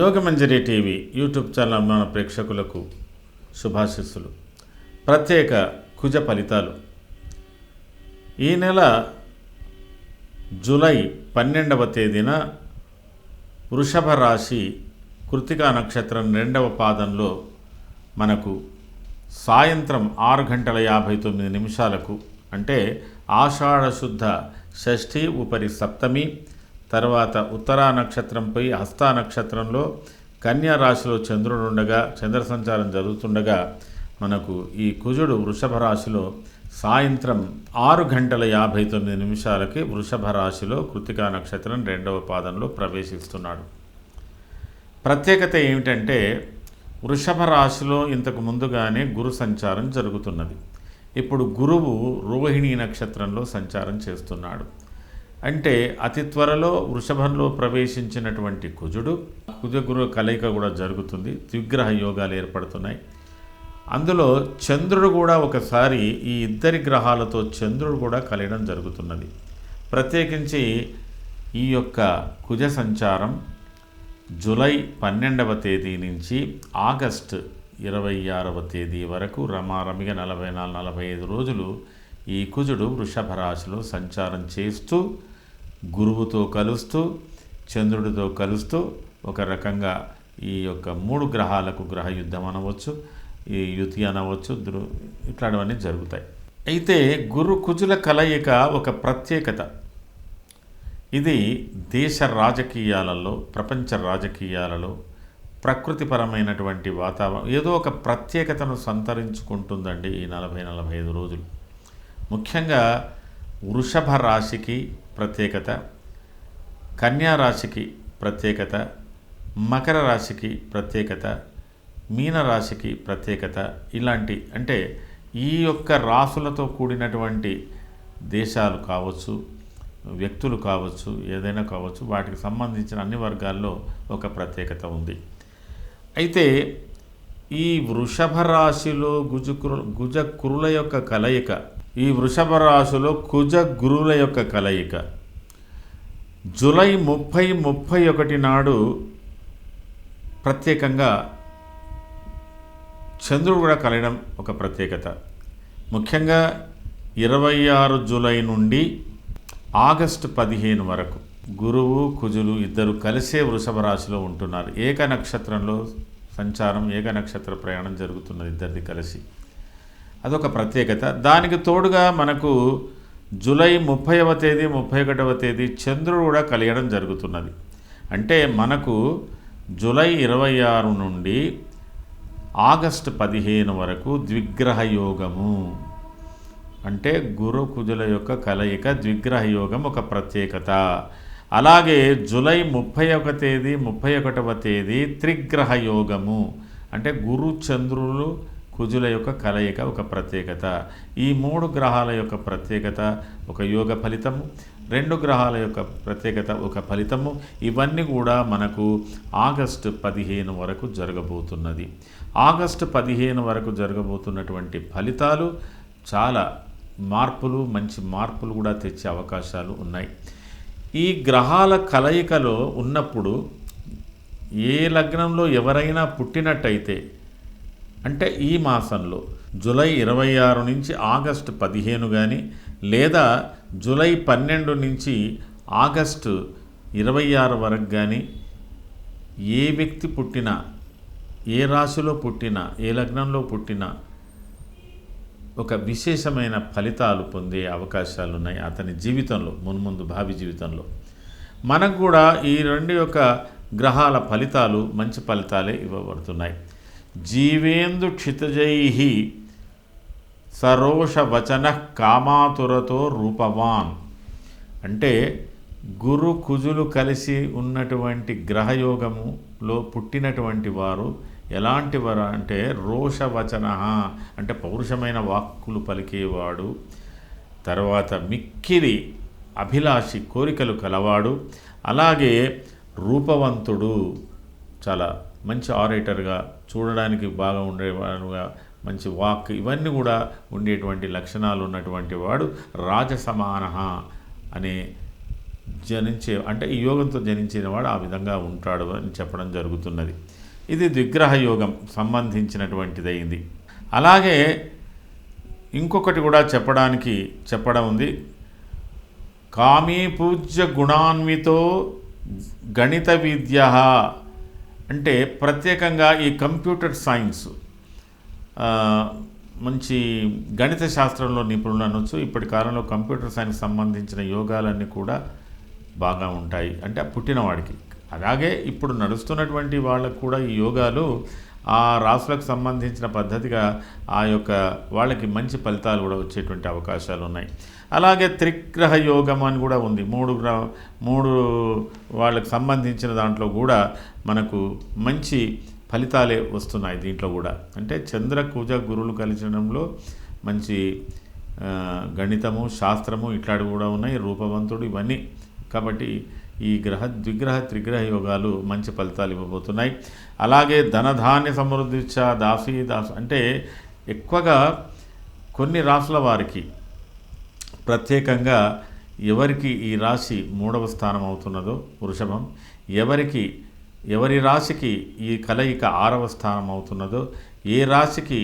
Yogamanjari TV YouTube channel మన ప్రేక్షకులకు శుభాశిస్సులు. ప్రత్యేక కుజ ఫలితాలు. ఈ నెల జూలై పన్నెండవ తేదీన వృషభ రాశి కృతికా నక్షత్రం రెండవ పాదంలో మనకు సాయంత్రం ఆరు గంటల యాభై తొమ్మిది నిమిషాలకు అంటే ఆషాఢశుద్ధ షష్ఠి ఉపరి సప్తమి తర్వాత ఉత్తరా నక్షత్రంపై హస్తా నక్షత్రంలో కన్యా రాశిలో చంద్రుడు ఉండగా చంద్ర సంచారం జరుగుతుండగా మనకు ఈ కుజుడు వృషభ రాశిలో సాయంత్రం ఆరు గంటల యాభై తొమ్మిది నిమిషాలకి వృషభ రాశిలో కృతికా నక్షత్రం రెండవ పాదంలో ప్రవేశిస్తున్నాడు. ప్రత్యేకత ఏమిటంటే వృషభ రాశిలో ఇంతకు ముందుగానే గురు సంచారం జరుగుతున్నది. ఇప్పుడు గురువు రోహిణీ నక్షత్రంలో సంచారం చేస్తున్నాడు. అంటే అతి త్వరలో వృషభంలో ప్రవేశించినటువంటి కుజుడు కుజగురు కలయిక కూడా జరుగుతుంది ద్విగ్రహ యోగాలు ఏర్పడుతున్నాయి. అందులో చంద్రుడు కూడా ఒకసారి ఈ ఇద్దరి గ్రహాలతో చంద్రుడు కూడా కలయడం జరుగుతున్నది. ప్రత్యేకించి ఈ యొక్క కుజ సంచారం జూలై పన్నెండవ తేదీ నుంచి ఆగస్ట్ ఇరవై ఆరవ తేదీ వరకు రమారమిగా నలభై నాలుగు నలభై ఐదు రోజులు ఈ కుజుడు వృషభ రాశిలో సంచారం చేస్తూ గురువుతో కలుస్తూ చంద్రుడితో కలుస్తూ ఒక రకంగా ఈ యొక్క మూడు గ్రహాలకు గ్రహ యుద్ధం అనవచ్చు ఈ యుతి అనవచ్చు దృ ఇట్లాంటివన్నీ జరుగుతాయి. అయితే గురు కుజుల కలయిక ఒక ప్రత్యేకత. ఇది దేశ రాజకీయాలలో ప్రపంచ రాజకీయాలలో ప్రకృతిపరమైనటువంటి వాతావరణం ఏదో ఒక ప్రత్యేకతను సంతరించుకుంటుందండి ఈ నలభై నలభై ఐదు రోజులు. ముఖ్యంగా వృషభ రాశికి ప్రత్యేకత కన్యా రాశికి ప్రత్యేకత మకర రాశికి ప్రత్యేకత మీన రాశికి ప్రత్యేకత ఇలాంటి అంటే ఈ యొక్క రాసులతో కూడినటువంటి దేశాలు కావచ్చు వ్యక్తులు కావచ్చు ఏదైనా కావచ్చు వాటికి సంబంధించిన అన్ని వర్గాల్లో ఒక ప్రత్యేకత ఉంది. అయితే ఈ వృషభ రాశిలో గుజకురు గుజ కురుల యొక్క కలయిక ఈ వృషభ రాశిలో కుజ గురువుల యొక్క కలయిక. జూలై ముప్పై ముప్పై ఒకటి నాడు ప్రత్యేకంగా చంద్రుడు కూడా కలయడం ఒక ప్రత్యేకత. ముఖ్యంగా ఇరవై ఆరు జూలై నుండి ఆగస్టు పదిహేను వరకు గురువు కుజులు ఇద్దరు కలిసే వృషభ రాశిలో ఉంటున్నారు. ఏక నక్షత్రంలో సంచారం ఏక నక్షత్ర ప్రయాణం జరుగుతున్నది ఇద్దరిది కలిసి. అదొక ప్రత్యేకత. దానికి తోడుగా మనకు జూలై ముప్పైవ తేదీ ముప్పై ఒకటవ తేదీ చంద్రుడు కూడా కలియడం జరుగుతున్నది. అంటే మనకు జూలై ఇరవై ఆరు నుండి ఆగస్టు పదిహేను వరకు ద్విగ్రహ యోగము. అంటే గురు కుజుల యొక్క కలయిక ద్విగ్రహ యోగం ఒక ప్రత్యేకత. అలాగే జూలై ముప్పై ఒక తేదీ ముప్పై ఒకటవ తేదీ త్రిగ్రహ యోగము. అంటే గురు చంద్రులు కుజుల యొక్క కలయిక ఒక ప్రత్యేకత. ఈ మూడు గ్రహాల యొక్క ప్రత్యేకత ఒక యోగ ఫలితము. రెండు గ్రహాల యొక్క ప్రత్యేకత ఒక ఫలితము. ఇవన్నీ కూడా మనకు ఆగస్టు పదిహేను వరకు జరగబోతున్నది. ఆగస్టు పదిహేను వరకు జరగబోతున్నటువంటి ఫలితాలు చాలా మార్పులు మంచి మార్పులు కూడా తెచ్చే అవకాశాలు ఉన్నాయి. ఈ గ్రహాల కలయికలో ఉన్నప్పుడు ఏ లగ్నంలో ఎవరైనా పుట్టినట్టయితే అంటే ఈ మాసంలో జూలై ఇరవై ఆరు నుంచి ఆగస్టు పదిహేను కానీ లేదా జూలై పన్నెండు నుంచి ఆగస్టు ఇరవై ఆరు వరకు కానీ ఏ వ్యక్తి పుట్టినా ఏ రాశిలో పుట్టినా ఏ లగ్నంలో పుట్టినా ఒక విశేషమైన ఫలితాలు పొందే అవకాశాలు ఉన్నాయి అతని జీవితంలో మున్ముందు భావి జీవితంలో. మనకు కూడా ఈ రెండు యొక్క గ్రహాల ఫలితాలు మంచి ఫలితాలే ఇవ్వబడుతున్నాయి. జీవేందు క్షితజై సరోషవచన కామాతురతో రూపవాన్. అంటే గురు కుజులు కలిసి ఉన్నటువంటి గ్రహయోగములో పుట్టినటువంటి వారు ఎలాంటి వారు అంటే రోషవచన అంటే పౌరుషమైన వాక్కులు పలికేవాడు. తర్వాత మిక్కిలి అభిలాషి కోరికలు కలవాడు. అలాగే రూపవంతుడు చాలా మంచి ఆరేటర్గా చూడడానికి బాగా ఉండేవాడుగా మంచి వాక్ ఇవన్నీ కూడా ఉండేటువంటి లక్షణాలు ఉన్నటువంటి వాడు రాజసమాన అనే జనించే అంటే ఈ యోగంతో జనించిన వాడు ఆ విధంగా ఉంటాడు అని చెప్పడం జరుగుతున్నది. ఇది ద్విగ్రహ యోగం సంబంధించినటువంటిదైంది. అలాగే ఇంకొకటి కూడా చెప్పడానికి చెప్పడం ఉంది. కామీ పూజ్య గుణాన్వితో గణిత విద్య అంటే ప్రత్యేకంగా ఈ కంప్యూటర్ సైన్స్ మంచి గణిత శాస్త్రంలో నిపుణులు అనొచ్చు. ఇప్పటి కాలంలో కంప్యూటర్ సైన్స్ సంబంధించిన యోగాలన్నీ కూడా బాగా ఉంటాయి. అంటే పుట్టినవాడికి. అలాగే ఇప్పుడు నడుస్తున్నటువంటి వాళ్ళకు కూడా ఈ యోగాలు ఆ రాసులకు సంబంధించిన పద్ధతిగా ఆ యొక్క వాళ్ళకి మంచి ఫలితాలు కూడా వచ్చేటువంటి అవకాశాలు ఉన్నాయి. అలాగే త్రిగ్రహ యోగం అని కూడా ఉంది. మూడు గ్రహ మూడు వాళ్ళకి సంబంధించిన దాంట్లో కూడా మనకు మంచి ఫలితాలే వస్తున్నాయి దీంట్లో కూడా. అంటే చంద్ర కుజ గురువులు కలిచడంలో మంచి గణితము శాస్త్రము ఇట్లాంటివి కూడా ఉన్నాయి. రూపవంతుడు ఇవన్నీ. కాబట్టి ఈ గ్రహ ద్విగ్రహ త్రిగ్రహ యోగాలు మంచి ఫలితాలు ఇవ్వబోతున్నాయి. అలాగే ధనధాన్య సమృద్ధి దాసి దాసు అంటే ఎక్కువగా కొన్ని రాసుల వారికి ప్రత్యేకంగా ఎవరికి ఈ రాశి మూడవ స్థానం అవుతున్నదో వృషభం ఎవరికి ఎవరి రాశికి ఈ కలయిక ఆరవ స్థానం అవుతున్నదో ఏ రాశికి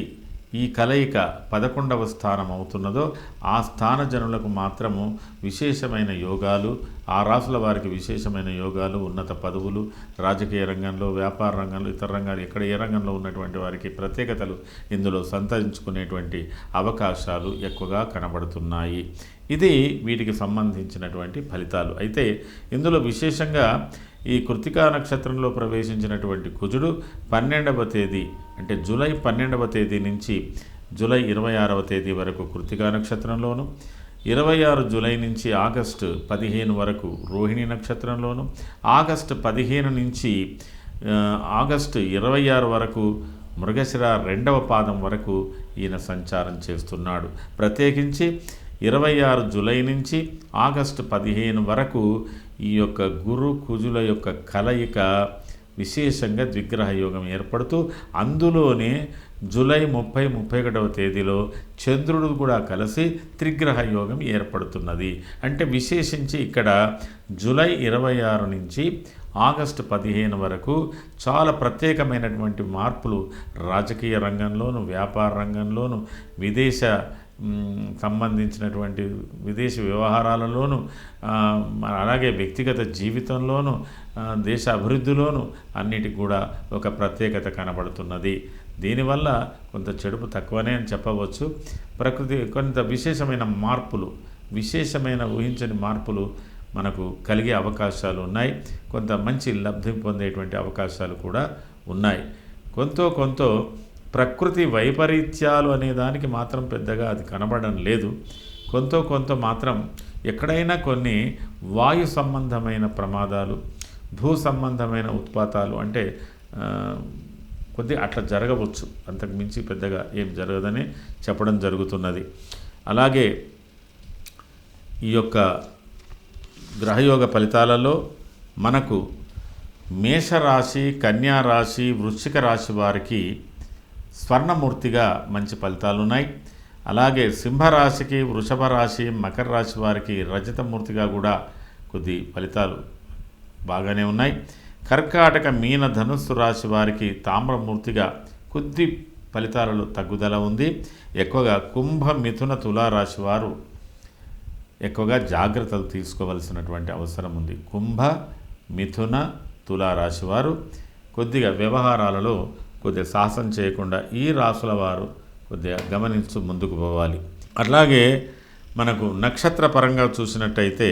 ఈ కలయిక పదకొండవ స్థానం అవుతున్నదో ఆ స్థాన జనులకు మాత్రము విశేషమైన యోగాలు ఆ రాసుల వారికి విశేషమైన యోగాలు ఉన్నత పదవులు రాజకీయ రంగంలో వ్యాపార రంగంలో ఇతర రంగాలు ఎక్కడ ఏ రంగంలో ఉన్నటువంటి వారికి ప్రత్యేకతలు ఇందులో సంతరించుకునేటువంటి అవకాశాలు ఎక్కువగా కనబడుతున్నాయి. ఇది వీటికి సంబంధించినటువంటి ఫలితాలు. అయితే ఇందులో విశేషంగా ఈ కృతికా నక్షత్రంలో ప్రవేశించినటువంటి కుజుడు పన్నెండవ తేదీ అంటే జూలై పన్నెండవ తేదీ నుంచి జూలై ఇరవై ఆరవ తేదీ వరకు కృతికా నక్షత్రంలోను ఇరవై ఆరు జూలై నుంచి ఆగస్టు పదిహేను వరకు రోహిణి నక్షత్రంలోను ఆగస్టు పదిహేను నుంచి ఆగస్టు ఇరవై ఆరు వరకు మృగశిర రెండవ పాదం వరకు ఈయన సంచారం చేస్తున్నాడు. ప్రత్యేకించి ఇరవై ఆరు జూలై నుంచి ఆగస్టు పదిహేను వరకు ఈ యొక్క గురు కుజుల యొక్క కలయిక విశేషంగా ద్విగ్రహ యోగం ఏర్పడుతూ అందులోనే జూలై ముప్పై ముప్పై ఒకటవ తేదీలో చంద్రుడు కూడా కలిసి త్రిగ్రహ యోగం ఏర్పడుతున్నది. అంటే విశేషించి ఇక్కడ జూలై ఇరవై ఆరు నుంచి ఆగస్టు పదిహేను వరకు చాలా ప్రత్యేకమైనటువంటి మార్పులు రాజకీయ రంగంలోను వ్యాపార రంగంలోను విదేశ సంబంధించినటువంటి విదేశీ వ్యవహారాలలోనూ మన అలాగే వ్యక్తిగత జీవితంలోను దేశ అభివృద్ధిలోనూ అన్నిటికి కూడా ఒక ప్రత్యేకత కనబడుతున్నది. దీనివల్ల కొంత చెడుపు తక్కువనే అని చెప్పవచ్చు. ప్రకృతి కొంత విశేషమైన మార్పులు విశేషమైన ఊహించని మార్పులు మనకు కలిగే అవకాశాలు ఉన్నాయి. కొంత మంచి లబ్ధి పొందేటువంటి అవకాశాలు కూడా ఉన్నాయి. కొంత కొంత ప్రకృతి వైపరీత్యాలు అనే దానికి మాత్రం పెద్దగా అది కనబడడం లేదు. కొంత కొంత మాత్రం ఎక్కడైనా కొన్ని వాయు సంబంధమైన ప్రమాదాలు భూ సంబంధమైన ఉత్పాతాలు అంటే కొద్ది అట్లా జరగవచ్చు. అంతకు మించి పెద్దగా ఏం జరగదని చెప్పడం జరుగుతున్నది. అలాగే ఈ యొక్క గ్రహయోగ ఫలితాలలో మనకు మేషరాశి కన్యా రాశి వృశ్చిక రాశి వారికి స్వర్ణమూర్తిగా మంచి ఫలితాలు ఉన్నాయి అలాగే సింహరాశికి వృషభ రాశి మకర రాశి వారికి రజతమూర్తిగా కూడా కొద్ది ఫలితాలు బాగానే ఉన్నాయి. కర్కాటక మీన ధనుస్సు రాశి వారికి తామ్రమూర్తిగా కొద్ది ఫలితాలలో తగ్గుదల ఉంది. ఎక్కువగా కుంభ మిథున తులారాశి వారు ఎక్కువగా జాగ్రత్తలు తీసుకోవలసినటువంటి అవసరం ఉంది. కుంభ మిథున తులారాశి వారు కొద్దిగా వ్యవహారాలలో కొద్దిగా సాహసం చేయకుండా ఈ రాసుల వారు కొద్దిగా గమనించు ముందుకు పోవాలి. అట్లాగే మనకు నక్షత్ర పరంగా చూసినట్టయితే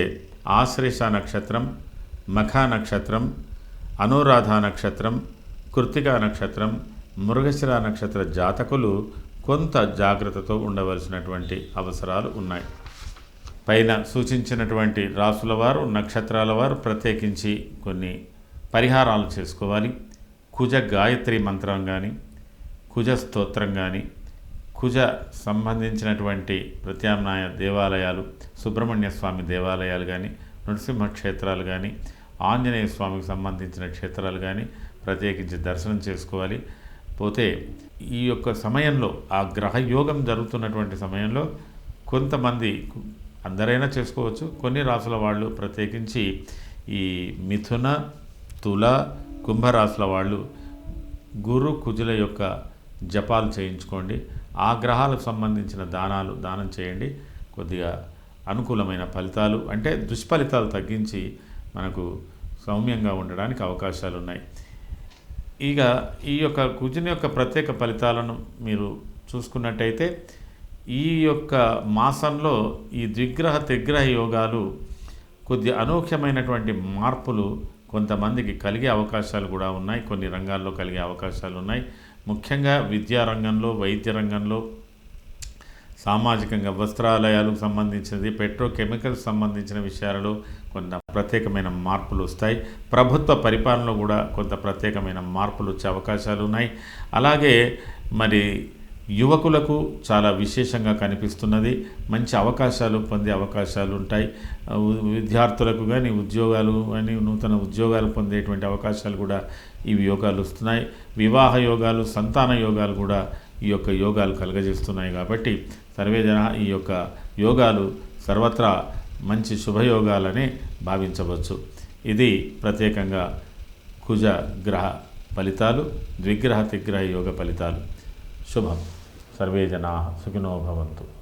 ఆశ్లేష నక్షత్రం మఖా నక్షత్రం అనురాధ నక్షత్రం కృత్తికా నక్షత్రం మృగశిర నక్షత్ర జాతకులు కొంత జాగ్రత్తతో ఉండవలసినటువంటి అవసరాలు ఉన్నాయి. పైన సూచించినటువంటి రాసుల వారు నక్షత్రాల వారు ప్రత్యేకించి కొన్ని పరిహారాలు చేసుకోవాలి. కుజ గాయత్రి మంత్రం కానీ కుజ స్తోత్రం కానీ కుజ సంబంధించినటువంటి ప్రత్యామ్నాయ దేవాలయాలు సుబ్రహ్మణ్య స్వామి దేవాలయాలు కానీ నృసింహ క్షేత్రాలు కానీ ఆంజనేయ స్వామికి సంబంధించిన క్షేత్రాలు కానీ ప్రత్యేకించి దర్శనం చేసుకోవాలి. పోతే ఈ యొక్క సమయంలో ఆ గ్రహయోగం జరుగుతున్నటువంటి సమయంలో కొంతమంది అందరైనా చేసుకోవచ్చు. కొన్ని రాసుల వాళ్ళు ప్రత్యేకించి ఈ మిథున తుల కుంభరాశుల వాళ్ళు గురు కుజుల యొక్క జపాలు చేయించుకోండి. ఆ గ్రహాలకు సంబంధించిన దానాలు దానం చేయండి. కొద్దిగా అనుకూలమైన ఫలితాలు అంటే దుష్ఫలితాలు తగ్గించి మనకు సౌమ్యంగా ఉండడానికి అవకాశాలు ఉన్నాయి. ఇక ఈ యొక్క కుజుని యొక్క ప్రత్యేక ఫలితాలను మీరు చూసుకున్నట్టయితే ఈ యొక్క మాసంలో ఈ ద్విగ్రహ త్రిగ్రహ యోగాలు కొద్ది అనూహ్యమైనటువంటి మార్పులు కొంతమందికి కలిగే అవకాశాలు కూడా ఉన్నాయి కొన్ని రంగాల్లో కలిగే అవకాశాలు ఉన్నాయి. ముఖ్యంగా విద్యా రంగంలో వైద్య రంగంలో సామాజికంగా వస్త్రాలయాలకు సంబంధించినది పెట్రోకెమికల్స్ సంబంధించిన విషయాలలో కొంత ప్రత్యేకమైన మార్పులు వస్తాయి. ప్రభుత్వ పరిపాలనలో కూడా కొంత ప్రత్యేకమైన మార్పులు వచ్చే అవకాశాలు ఉన్నాయి. అలాగే మరి యువకులకు చాలా విశేషంగా కనిపిస్తున్నది. మంచి అవకాశాలు పొందే అవకాశాలు ఉంటాయి. విద్యార్థులకు కానీ ఉద్యోగాలు కానీ నూతన ఉద్యోగాలు పొందేటువంటి అవకాశాలు కూడా ఇవి యోగాలు వస్తున్నాయి. వివాహ యోగాలు సంతాన యోగాలు కూడా ఈ యొక్క యోగాలు కలుగజేస్తున్నాయి కాబట్టి సర్వేజన ఈ యొక్క యోగాలు సర్వత్రా మంచి శుభయోగాలని భావించవచ్చు. ఇది ప్రత్యేకంగా కుజ గ్రహ ఫలితాలు ద్విగ్రహ తిగ్రహ యోగ ఫలితాలు. शुभम। सर्वे जना सुखिनो भवन्तु।